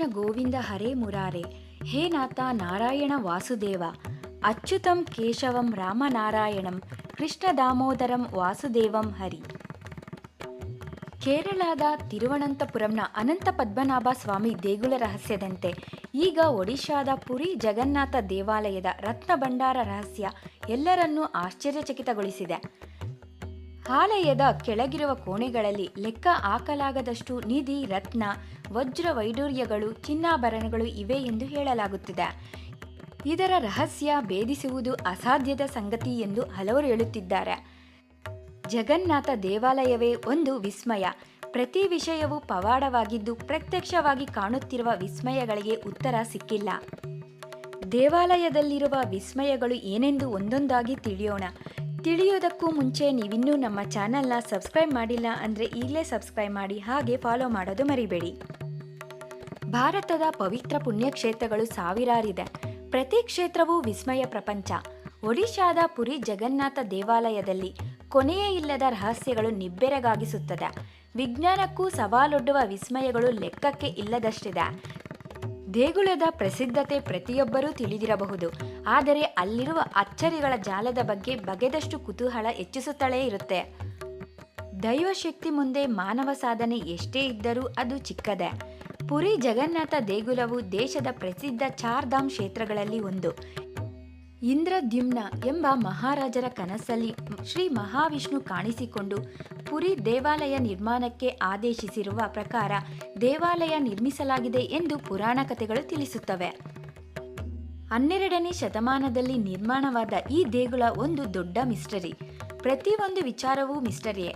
ಕೃಷ್ಣ ಗೋವಿಂದ ಹರೇ ಮುರಾರೆ. ಹೇ ನಾಥ ನಾರಾಯಣ ವಾಸುದೇವ. ಅಚ್ಯುತಂ ಕೇಶವಂ ರಾಮನಾರಾಯಣಂ. ಕೃಷ್ಣ ದಾಮೋದರಂ ವಾಸುದೇವಂ ಹರಿ. ಕೇರಳದ ತಿರುವನಂತಪುರಂನ ಅನಂತ ಪದ್ಮನಾಭ ಸ್ವಾಮಿ ದೇಗುಲ ರಹಸ್ಯದಂತೆ ಈಗ ಒಡಿಶಾದ ಪುರಿ ಜಗನ್ನಾಥ ದೇವಾಲಯದ ರತ್ನ ಭಂಡಾರ ರಹಸ್ಯ ಎಲ್ಲರನ್ನೂ ಆಶ್ಚರ್ಯಚಕಿತಗೊಳಿಸಿದೆ. ಆಲಯದ ಕೆಳಗಿರುವ ಕೋಣೆಗಳಲ್ಲಿ ಲೆಕ್ಕ ಹಾಕಲಾಗದಷ್ಟು ನಿಧಿ, ರತ್ನ, ವಜ್ರ ವೈಡೂರ್ಯಗಳು ಚಿನ್ನಾಭರಣಗಳು ಇವೆ ಎಂದು ಹೇಳಲಾಗುತ್ತಿದೆ. ಇದರ ರಹಸ್ಯ ಭೇದಿಸುವುದು ಅಸಾಧ್ಯದ ಸಂಗತಿ ಎಂದು ಹಲವರು ಹೇಳುತ್ತಿದ್ದಾರೆ. ಜಗನ್ನಾಥ ದೇವಾಲಯವೇ ಒಂದು ವಿಸ್ಮಯ. ಪ್ರತಿ ವಿಷಯವೂ ಪವಾಡವಾಗಿದ್ದು ಪ್ರತ್ಯಕ್ಷವಾಗಿ ಕಾಣುತ್ತಿರುವ ವಿಸ್ಮಯಗಳಿಗೆ ಉತ್ತರ ಸಿಕ್ಕಿಲ್ಲ. ದೇವಾಲಯದಲ್ಲಿರುವ ವಿಸ್ಮಯಗಳು ಏನೆಂದು ಒಂದೊಂದಾಗಿ ತಿಳಿಯೋಣ. ತಿಳಿಯೋದಕ್ಕೂ ಮುಂಚೆ ನೀವಿನ್ನೂ ನಮ್ಮ ಚಾನಲ್ನ ಸಬ್ಸ್ಕ್ರೈಬ್ ಮಾಡಿಲ್ಲ ಅಂದರೆ ಈಗಲೇ ಸಬ್ಸ್ಕ್ರೈಬ್ ಮಾಡಿ, ಹಾಗೆ ಫಾಲೋ ಮಾಡೋದು ಮರಿಬೇಡಿ. ಭಾರತದ ಪವಿತ್ರ ಪುಣ್ಯಕ್ಷೇತ್ರಗಳು ಸಾವಿರಾರಿದೆ. ಪ್ರತಿ ಕ್ಷೇತ್ರವೂ ವಿಸ್ಮಯ ಪ್ರಪಂಚ. ಒಡಿಶಾದ ಪುರಿ ಜಗನ್ನಾಥ ದೇವಾಲಯದಲ್ಲಿ ಕೊನೆಯೇ ಇಲ್ಲದ ರಹಸ್ಯಗಳು ನಿಬ್ಬೆರಗಾಗಿಸುತ್ತದೆ. ವಿಜ್ಞಾನಕ್ಕೂ ಸವಾಲೊಡ್ಡುವ ವಿಸ್ಮಯಗಳು ಲೆಕ್ಕಕ್ಕೆ ಇಲ್ಲದಷ್ಟಿದೆ. ದೇಗುಲದ ಪ್ರಸಿದ್ಧತೆ ಪ್ರತಿಯೊಬ್ಬರೂ ತಿಳಿದಿರಬಹುದು. ಆದರೆ ಅಲ್ಲಿರುವ ಅಚ್ಚರಿಗಳ ಜಾಲದ ಬಗ್ಗೆ ಬಗೆದಷ್ಟು ಕುತೂಹಲ ಹೆಚ್ಚಿಸುತ್ತಲೇ ಇರುತ್ತೆ. ದೈವಶಕ್ತಿ ಮುಂದೆ ಮಾನವ ಸಾಧನೆ ಎಷ್ಟೇ ಇದ್ದರೂ ಅದು ಚಿಕ್ಕದೆ. ಪುರಿ ಜಗನ್ನಾಥ ದೇಗುಲವು ದೇಶದ ಪ್ರಸಿದ್ಧ ಚಾರ್ಧಾಮ್ ಕ್ಷೇತ್ರಗಳಲ್ಲಿ ಒಂದು. ಇಂದ್ರದ್ಯುಮ್ನ ಎಂಬ ಮಹಾರಾಜರ ಕನಸಲ್ಲಿ ಶ್ರೀ ಮಹಾವಿಷ್ಣು ಕಾಣಿಸಿಕೊಂಡು ಪುರಿ ದೇವಾಲಯ ನಿರ್ಮಾಣಕ್ಕೆ ಆದೇಶಿಸಿರುವ ಪ್ರಕಾರ ದೇವಾಲಯ ನಿರ್ಮಿಸಲಾಗಿದೆ ಎಂದು ಪುರಾಣ ಕಥೆಗಳು ತಿಳಿಸುತ್ತವೆ. ಹನ್ನೆರಡನೇ ಶತಮಾನದಲ್ಲಿ ನಿರ್ಮಾಣವಾದ ಈ ದೇಗುಲ ಒಂದು ದೊಡ್ಡ ಮಿಸ್ಟರಿ. ಪ್ರತಿಯೊಂದು ವಿಚಾರವೂ ಮಿಸ್ಟರಿಯೇ.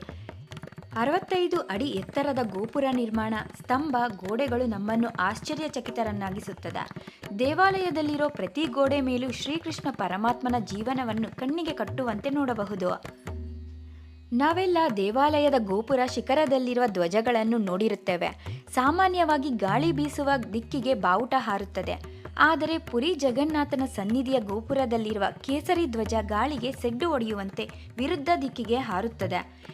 ಅರವತ್ತೈದು ಅಡಿ ಎತ್ತರದ ಗೋಪುರ ನಿರ್ಮಾಣ, ಸ್ತಂಭ, ಗೋಡೆಗಳು ನಮ್ಮನ್ನು ಆಶ್ಚರ್ಯಚಕಿತರನ್ನಾಗಿಸುತ್ತದೆ. ದೇವಾಲಯದಲ್ಲಿರೋ ಪ್ರತಿ ಗೋಡೆ ಮೇಲೂ ಶ್ರೀಕೃಷ್ಣ ಪರಮಾತ್ಮನ ಜೀವನವನ್ನು ಕಣ್ಣಿಗೆ ಕಟ್ಟುವಂತೆ ನೋಡಬಹುದು. ನಾವೆಲ್ಲ ದೇವಾಲಯದ ಗೋಪುರ ಶಿಖರದಲ್ಲಿರುವ ಧ್ವಜಗಳನ್ನು ನೋಡಿರುತ್ತೇವೆ. ಸಾಮಾನ್ಯವಾಗಿ ಗಾಳಿ ಬೀಸುವ ದಿಕ್ಕಿಗೆ ಬಾವುಟ ಹಾರುತ್ತದೆ. ಆದರೆ ಪುರಿ ಜಗನ್ನಾಥನ ಸನ್ನಿಧಿಯ ಗೋಪುರದಲ್ಲಿರುವ ಕೇಸರಿ ಧ್ವಜ ಗಾಳಿಗೆ ಸೆಡ್ಡು ಹೊಡೆಯುವಂತೆ ವಿರುದ್ಧ ದಿಕ್ಕಿಗೆ ಹಾರುತ್ತದೆ.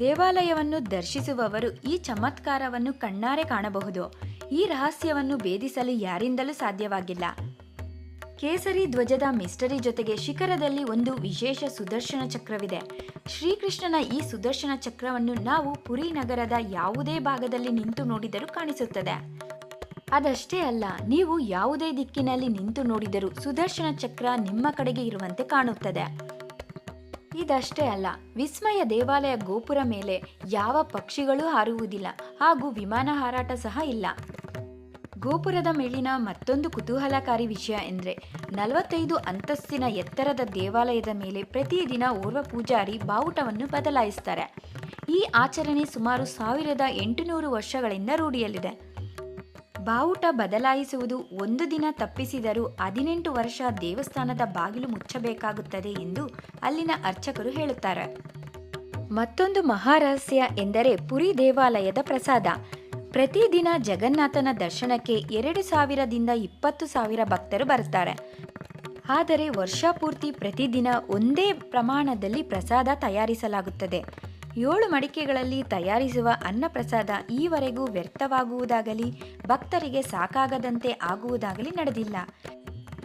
ದೇವಾಲಯವನ್ನು ದರ್ಶಿಸುವವರು ಈ ಚಮತ್ಕಾರವನ್ನು ಕಣ್ಣಾರೆ ಕಾಣಬಹುದು. ಈ ರಹಸ್ಯವನ್ನು ಭೇದಿಸಲು ಯಾರಿಂದಲೂ ಸಾಧ್ಯವಾಗಿಲ್ಲ. ಕೇಸರಿ ಧ್ವಜದ ಮಿಸ್ಟರಿ ಜೊತೆಗೆ ಶಿಖರದಲ್ಲಿ ಒಂದು ವಿಶೇಷ ಸುದರ್ಶನ ಚಕ್ರವಿದೆ. ಶ್ರೀಕೃಷ್ಣನ ಈ ಸುದರ್ಶನ ಚಕ್ರವನ್ನು ನಾವು ಪುರಿ ನಗರದ ಯಾವುದೇ ಭಾಗದಲ್ಲಿ ನಿಂತು ನೋಡಿದರೂ ಕಾಣಿಸುತ್ತದೆ. ಅದಷ್ಟೇ ಅಲ್ಲ, ನೀವು ಯಾವುದೇ ದಿಕ್ಕಿನಲ್ಲಿ ನಿಂತು ನೋಡಿದರೂ ಸುದರ್ಶನ ಚಕ್ರ ನಿಮ್ಮ ಕಡೆಗೆ ಇರುವಂತೆ ಕಾಣುತ್ತದೆ. ಇದಷ್ಟೇ ಅಲ್ಲ, ವಿಸ್ಮಯ ದೇವಾಲಯ ಗೋಪುರ ಮೇಲೆ ಯಾವ ಪಕ್ಷಿಗಳೂ ಹಾರುವುದಿಲ್ಲ ಹಾಗೂ ವಿಮಾನ ಹಾರಾಟ ಸಹ ಇಲ್ಲ. ಗೋಪುರದ ಮೇಲಿನ ಮತ್ತೊಂದು ಕುತೂಹಲಕಾರಿ ವಿಷಯ ಎಂದರೆ ನಲವತ್ತೈದು ಅಂತಸ್ತಿನ ಎತ್ತರದ ದೇವಾಲಯದ ಮೇಲೆ ಪ್ರತಿದಿನ ಓರ್ವ ಪೂಜಾರಿ ಬಾವುಟವನ್ನು ಬದಲಾಯಿಸ್ತಾರೆ. ಈ ಆಚರಣೆ ಸುಮಾರು ಸಾವಿರದ ಎಂಟುನೂರು ವರ್ಷಗಳಿಂದ ರೂಢಿಯಲ್ಲಿದೆ. ಬಾವುಟ ಬದಲಾಯಿಸುವುದು ಒಂದು ದಿನ ತಪ್ಪಿಸಿದರೂ ಹದಿನೆಂಟು ವರ್ಷ ದೇವಸ್ಥಾನದ ಬಾಗಿಲು ಮುಚ್ಚಬೇಕಾಗುತ್ತದೆ ಎಂದು ಅಲ್ಲಿನ ಅರ್ಚಕರು ಹೇಳುತ್ತಾರೆ. ಮತ್ತೊಂದು ಮಹಾರಹಸ್ಯ ಎಂದರೆ ಪುರಿ ದೇವಾಲಯದ ಪ್ರಸಾದ. ಪ್ರತಿದಿನ ಜಗನ್ನಾಥನ ದರ್ಶನಕ್ಕೆ ಎರಡು ಸಾವಿರದಿಂದ ಇಪ್ಪತ್ತು ಸಾವಿರ ಭಕ್ತರು ಬರುತ್ತಾರೆ. ಆದರೆ ವರ್ಷಪೂರ್ತಿ ಪ್ರತಿದಿನ ಒಂದೇ ಪ್ರಮಾಣದಲ್ಲಿ ಪ್ರಸಾದ ತಯಾರಿಸಲಾಗುತ್ತದೆ. ಏಳು ಮಡಿಕೆಗಳಲ್ಲಿ ತಯಾರಿಸುವ ಅನ್ನಪ್ರಸಾದ ಈವರೆಗೂ ವ್ಯರ್ಥವಾಗುವುದಾಗಲಿ, ಭಕ್ತರಿಗೆ ಸಾಕಾಗದಂತೆ ಆಗುವುದಾಗಲಿ ನಡೆದಿಲ್ಲ.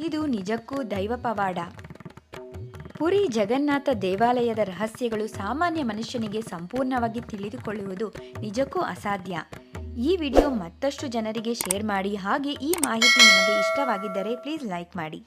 ಇದು ನಿಜಕ್ಕೂ ದೈವ ಪವಾಡ. ಪುರಿ ಜಗನ್ನಾಥ ದೇವಾಲಯದ ರಹಸ್ಯಗಳು ಸಾಮಾನ್ಯ ಮನುಷ್ಯನಿಗೆ ಸಂಪೂರ್ಣವಾಗಿ ತಿಳಿದುಕೊಳ್ಳುವುದು ನಿಜಕ್ಕೂ ಅಸಾಧ್ಯ. ಈ ವಿಡಿಯೋ ಮತ್ತಷ್ಟು ಜನರಿಗೆ ಶೇರ್ ಮಾಡಿ ಹಾಗೆ ಈ ಮಾಹಿತಿ ನಿಮಗೆ ಇಷ್ಟವಾಗಿದ್ದರೆ ಪ್ಲೀಸ್ ಲೈಕ್ ಮಾಡಿ.